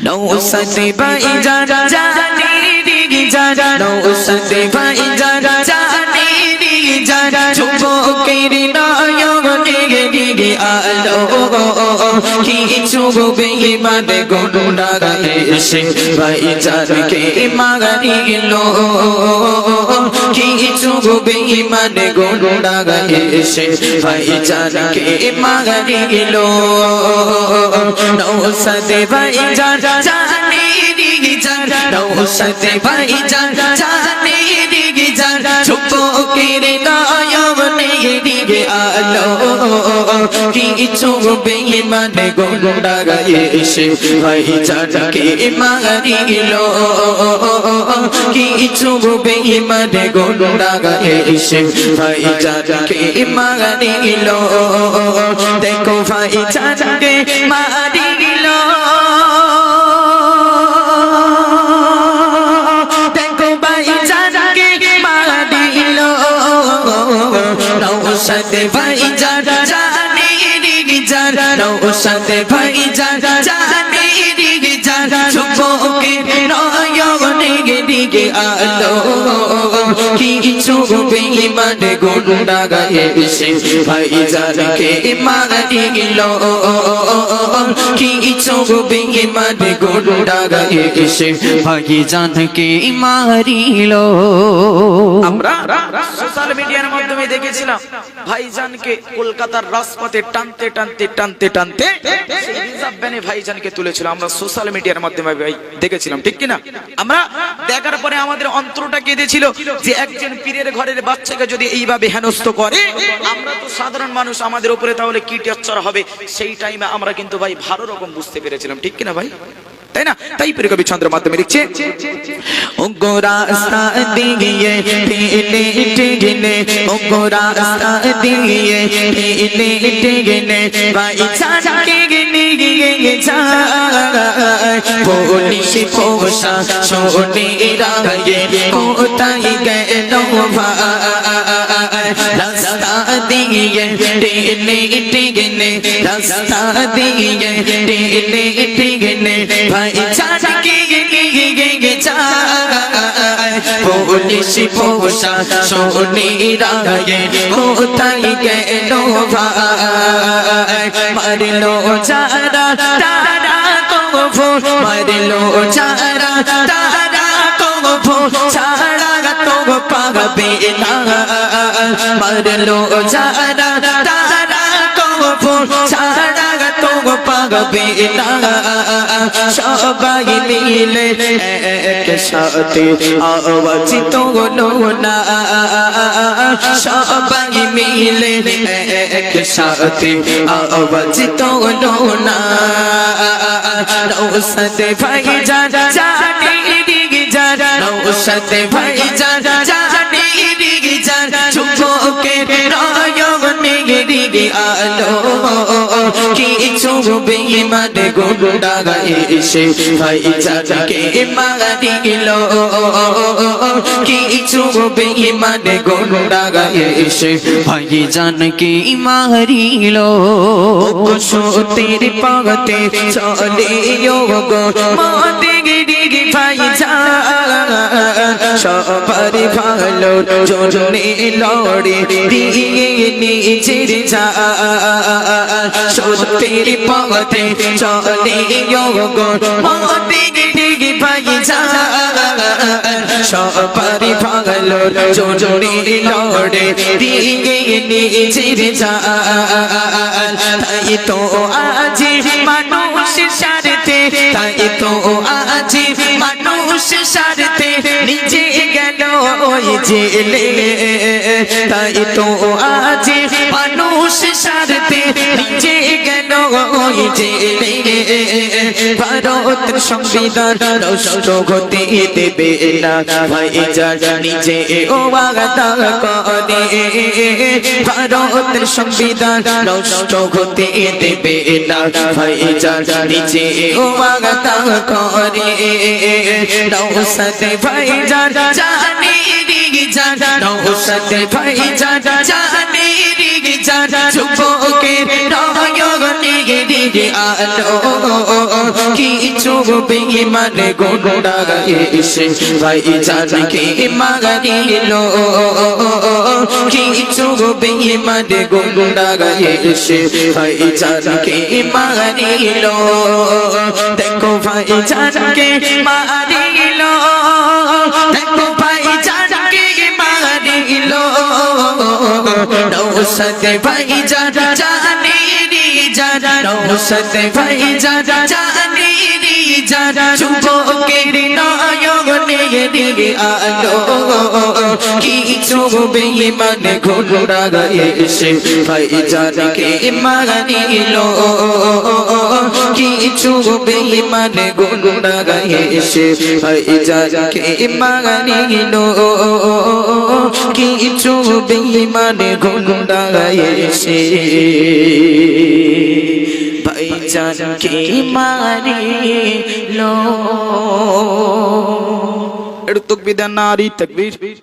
নৌসতে ভাই জানা জানি দিগি জানা নৌসতে ভাই জানা জানি দিগি জানা দিগে দিগে কিছু বেঈমান গুন্ডা এসে ভাই জানকে মাগানি কিছু বেঈমান গুন্ডা এসে ভাই জানকে মাগানি গেল নৌসতে ভাই জানা জানি দিগি জানা নৌসতে ভাই জানা জানি দিগি জানা চুপকের নয়ন দিগে আলো কিছু বেঈমান গুন্ডা এসে ভাই মাগানি গেল কিছু বেঈমান গুন্ডা এসে ভাই জানকে মারিল দেখো ভাই জানকে মারি নৌসাদে ভাই জানা জানি দিগি জানা নৌসাদে ভাই জানা জানি চুপকে নয়নে গে দিগে আলো। কিছু বেঈমান গুন্ডা গায়ে গেল কিছু গুন্ডা গায়ে মারিল আমরা সোশ্যাল মিডিয়ার মাধ্যমে দেখেছিলাম ভাইজানকে কলকাতার রাজপথে টানতে টানতে টানতে টানতে ভাইজানকে তুলেছিল। আমরা সোশ্যাল মিডিয়ার মাধ্যমে ভাই দেখেছিলাম, ঠিক আমরা দেখার পরে আমাদের অন্তরটা কেঁদেছিল যে একজন পীরের ঘরের বাচ্চাকে যদি এইভাবে হেনস্থ করে, আমরা তো সাধারণ মানুষ, আমাদের উপরে তাহলে কি টর্চার হবে? সেই টাইমে আমরা কিন্তু ভাই ভালো রকম বুঝতে পেরেছিলাম, ঠিক কিনা ভাই? তাই না? তাই প্রিয় কবি চন্দ্র মাধ্যমে লিখছে রাস্তা দিয়ে ফিলে টিগলে ওগো রাস্তা দিয়ে টিগলে টিগলে ভাই চাকে গিনে গিয়ে যায়। পুলিশ পোষা, ছোটে রায়ে, কোথায় গেল রাস্তা দিয়ে টেনে টেনে রাস্তা দিয়ে টেনে টেনে ভাই চাচকে গে চায় পুলিশ পোষা সোনি রাগে কোথায় গেল ভাই মারলো যারা তারা কো মারলো যারা তারা কো পাবে না মারলো যারা তারা কবু ছাড়া তো পাবে না সবাই মিলে একসাথে আওয়াজ তোলো না সবাই মিলে একসাথে আওয়াজ তোলো না নৌসতে ভাই জানা জানি দিগি জানা নৌসতে ভাই জানা জানি আলো কিছু বেঈমান গুন্ডা এসে ভাই চাচাকে মারি গেল কিছু বেঈমান গুন্ডা এসে ভাই জানকে মারিল সতের পাগতে চলে গো মতে ভাই সবার ভালো জনে লড়ে দিয়ে নিজের যা সত্যের পথে চলে গো মতে ভাই জান সবার ভালো জনে লড়ে দিয়ে নিজের যা তাই তো আজ মানুষ সারতে, তাই মানুষ সারতে নিজে গেল ওই জেলে। তাই তো আজ মানুষ সারতে নিজে ওই জেলে ভারত সংবিধান নষ্ট হতে দেবে না। ভাই যার নিজে ও বাগদা করে। ভারত সংবিধান নষ্ট হতে দেবে না। ভাই যার নিজে ও বাগদা করে। নৌসতে ভাই যার জানি জানা নৌসতে ভাই যার জানি জানা চুপকে নয়নে দিকে আলো কিছু বেঈমান গুন্ডা এসে ভাইজানকে মারিল কিছু বেঈমান গুন্ডা এসে ভাইজানকে মারিল দেখো ভাইজানকে মারিল দেখো ভাইজানকে মারিল নৌসতে ভাইজান জানি রি জান নৌসতে ভাইজান, জানি রি জান যুবকের নয়নে দিকে আলো। কিছু বেঈমান ঘোড়া এসে ভাইজানকে মারিল কিছু বেঈমান গায়ে এসে ভাইজানকে মারিল কিছু বেঈমান গায়ে এসে ভাইজানকে মারিল একটু তকবির দেন নারী তকবীর।